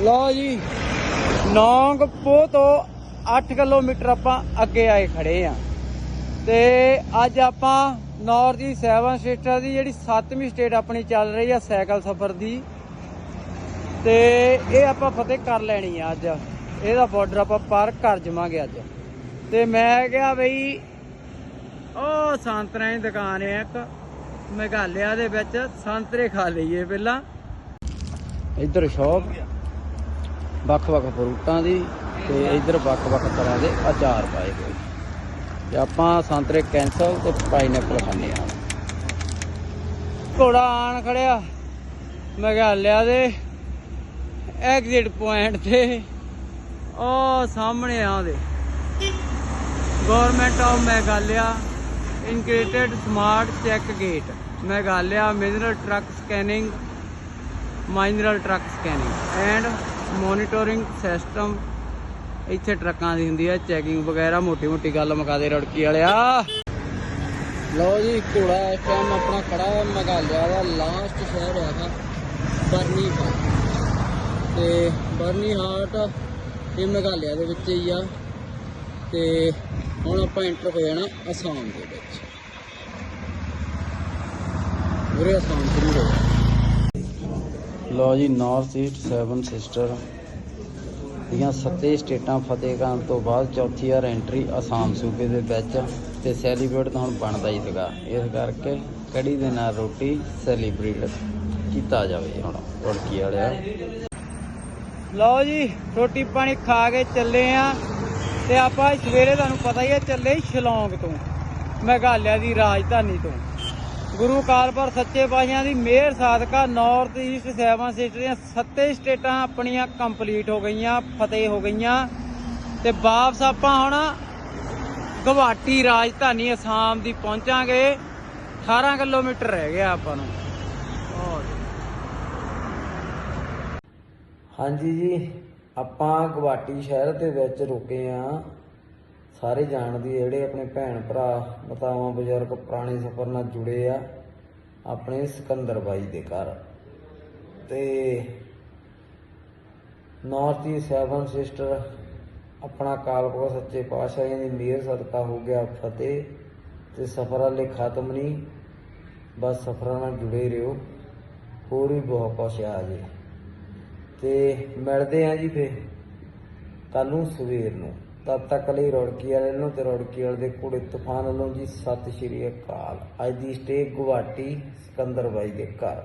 ਲਓ ਜੀ, ਨੌਂਗ ਤੋਂ 8 ਕਿਲੋਮੀਟਰ ਆਪਾਂ ਅੱਗੇ ਆਏ ਖੜੇ ਆ। ਤੇ ਅੱਜ ਆਪਾਂ ਨਾਰਥ ਦੀ 7 ਸਟੇਟਾਂ ਦੀ ਜਿਹੜੀ 7ਵੀਂ ਸਟੇਟ ਆਪਣੀ ਚੱਲ ਰਹੀ ਆ ਸਾਈਕਲ ਸਫ਼ਰ ਦੀ। ਤੇ ਇਹ ਆਪਾਂ ਫਤਿਹ ਕਰ ਲੈਣੀ ਆ ਅੱਜ। ਇਹਦਾ ਬਾਰਡਰ ਆਪਾਂ ਪਾਰ ਕਰ ਜਾਵਾਂਗੇ ਅੱਜ। ਤੇ ਮੈਂ ਕਿਹਾ ਬਈ, ਉਹ ਸੰਤਰਿਆਂ ਦੀ ਦੁਕਾਨ ਹੈ ਇੱਕ। ਮੇਘਾਲਿਆ ਦੇ ਵਿੱਚ ਸੰਤਰੇ ਖਾ ਲਈਏ ਪਹਿਲਾਂ। ਇੱਧਰ ਸ਼ੌਪ ਵੱਖ-ਵੱਖ ਫਰੂਟਾਂ ਦੀ ਤੇ ਇੱਧਰ ਵੱਖ-ਵੱਖ ਤਰ੍ਹਾਂ ਦੇ ਅਚਾਰ ਪਾਏ ਹੋਏ ਤੇ ਆਪਾਂ ਸੰਤਰੇ ਕੈਂਸਲ ਤੇ ਪਾਈਨਐਪਲ ਖਾਂਦੇ ਆ ਘੋੜਾ ਆਣ ਖੜਿਆ। ਮੇਘਾਲਿਆ ਦੇ। ਐਗਜ਼ਿਟ ਪੁਆਇੰਟ ਤੇ। ਉਹ ਸਾਹਮਣੇ ਆ ਦੇ। Government of Meghalaya integrated smart check gate Meghalaya mineral truck scanning mineral truck scanning and monitoring system, ਇੱਥੇ ਟਰੱਕਾਂ ਦੀ ਹੁੰਦੀ ਹੈ ਚੈਕਿੰਗ ਵਗੈਰਾ ਮੋਟੀ ਮੋਟੀ ਗੱਲ ਮੁਕਾ ਦੇ ਰੜਕੀ ਵਾਲਿਆ। ਲਓ ਜੀ, ਘੋੜਾ ਇਸ ਟਾਈਮ ਆਪਣਾ ਖੜਾ ਹੈ ਮੇਘਾਲਿਆ ਦਾ ਲਾਸਟ ਸ਼ਹਿਰ ਹੈਗਾ ਬਰਨੀ ਹਾਟ ਤੇ ਬਰਨੀ ਹਾਟ ਇਹ ਮੇਘਾਲਿਆ ਦੇ ਵਿੱਚ ਹੀ ਆ। ਤੇ ਹੁਣ ਆਪਾਂ ਐਂਟਰ ਹੋ ਜਾਣਾ ਅਸਾਮ ਦੇ ਵਿੱਚ। ਉਰੇ ਅਸਾਮ ਸ਼ੁਰੂ ਹੋ ਗਿਆ। ਲਓ ਜੀ ਨਾਰਥ ਈਸਟ 7 ਸਿਸਟਰ ਦੀਆਂ ਸੱਤੇ ਸਟੇਟਾਂ ਫਤਿਹ ਕਰਨ ਤੋਂ ਬਾਅਦ ਚੌਥੀ ਵਾਰ ਐਂਟਰੀ ਅਸਾਮ ਸੂਬੇ ਦੇ ਵਿੱਚ ਤੇ ਸੈਲੀਬ੍ਰੇਟ ਤਾਂ ਹੁਣ ਬਣਦਾ ਹੀ ਸੀਗਾ। ਇਸ ਕਰਕੇ ਕੜੀ ਦੇ ਨਾਲ ਰੋਟੀ ਸੈਲੀਬ੍ਰੇਟ ਕੀਤਾ ਜਾਵੇ ਹੁਣ, ਉੜਕੀ ਵਾਲਿਆ। ਲਓ ਜੀ, ਰੋਟੀ ਪਾਣੀ ਖਾ ਕੇ ਚੱਲੇ ਆ ਤੇ ਆਪਾਂ ਸਵੇਰੇ ਤੁਹਾਨੂੰ ਪਤਾ ਹੀ ਹੈ ਚੱਲੇ ਸ਼ਿਲੌਂਗ ਤੋਂ, ਮੇਘਾਲਿਆ ਦੀ ਰਾਜਧਾਨੀ ਤੋਂ। ਗੁਰੂ ਕਾਲਪੁਰ ਸੱਚੇ ਪਾਤਸ਼ਾਹ ਦੀ ਮਿਹਰ ਸਾਦਕਾ ਨਾਰਥ ਈਸਟ 7 ਸਟੇਟ ਸੱਤੇ ਸਟੇਟਾਂ ਆਪਣੀਆਂ ਕੰਪਲੀਟ ਹੋ ਗਈਆਂ, ਫਤਿਹ ਹੋ ਗਈਆਂ। ਤੇ ਵਾਪਸ ਆਪਾਂ ਹੁਣ ਗੁਵਾਹਾਟੀ ਰਾਜਧਾਨੀ ਅਸਾਮ ਦੀ ਪਹੁੰਚਾਂਗੇ। 18 ਕਿਲੋਮੀਟਰ ਰਹਿ ਗਿਆ ਆਪਾਂ ਨੂੰ। ਹਾਂਜੀ ਜੀ, ਆਪਾਂ ਗੁਵਾਹਾਟੀ ਸ਼ਹਿਰ ਦੇ ਵਿੱਚ ਰੁਕੇ ਆ। ਸਾਰੇ ਜਾਣਦੇ ਜਿਹੜੇ ਆਪਣੇ ਭੈਣ ਭਰਾ, ਮਾਤਾਵਾਂ, ਬਜ਼ੁਰਗ, ਪੁਰਾਣੇ ਸਫ਼ਰ ਨਾਲ ਜੁੜੇ ਆ, ਆਪਣੇ ਸਿਕੰਦਰ ਬਾਈ ਦੇ ਘਰ। ਤੇ ਨਾਰਥ ਈ 7 ਸਿਸਟਰ ਆਪਣਾ ਕਾਲਪੁਰ ਸੱਚੇ ਪਾਤਸ਼ਾਹ ਜੀ ਦੀ ਮਿਹਰ, ਸਦਕਾ ਹੋ ਗਿਆ ਫਤਿਹ, ਤੇ ਸਫ਼ਰ ਵਾਲੇ ਖਤਮ ਨਹੀਂ, ਬਸ ਸਫ਼ਰਾਂ ਨਾਲ ਜੁੜੇ ਰਹੋ, ਹੋਰ ਵੀ ਬਹੁਤ ਕੁਛ ਆ ਜੀ। ਤੇ ਮਿਲਦੇ ਆ ਜੀ ਫੇ ਕੱਲ ਨੂੰ ਸਵੇਰ ਨੂੰ। ਤਦ ਤੱਕ ਲਈ ਰੌੜਕੀ ਵਾਲੇ ਨੂੰ ਤੇ ਰੌੜਕੀ ਵਾਲੇ ਦੇ ਕੁੜੇ ਤੂਫਾਨ ਵੱਲੋਂ ਜੀ ਸਤਿ ਸ਼੍ਰੀ ਅਕਾਲ। ਅੱਜ ਦੀ ਸਟੇ ਗੁਵਾਹਾਟੀ, ਸਿਕੰਦਰ ਬਾਈ ਦੇ ਘਰ।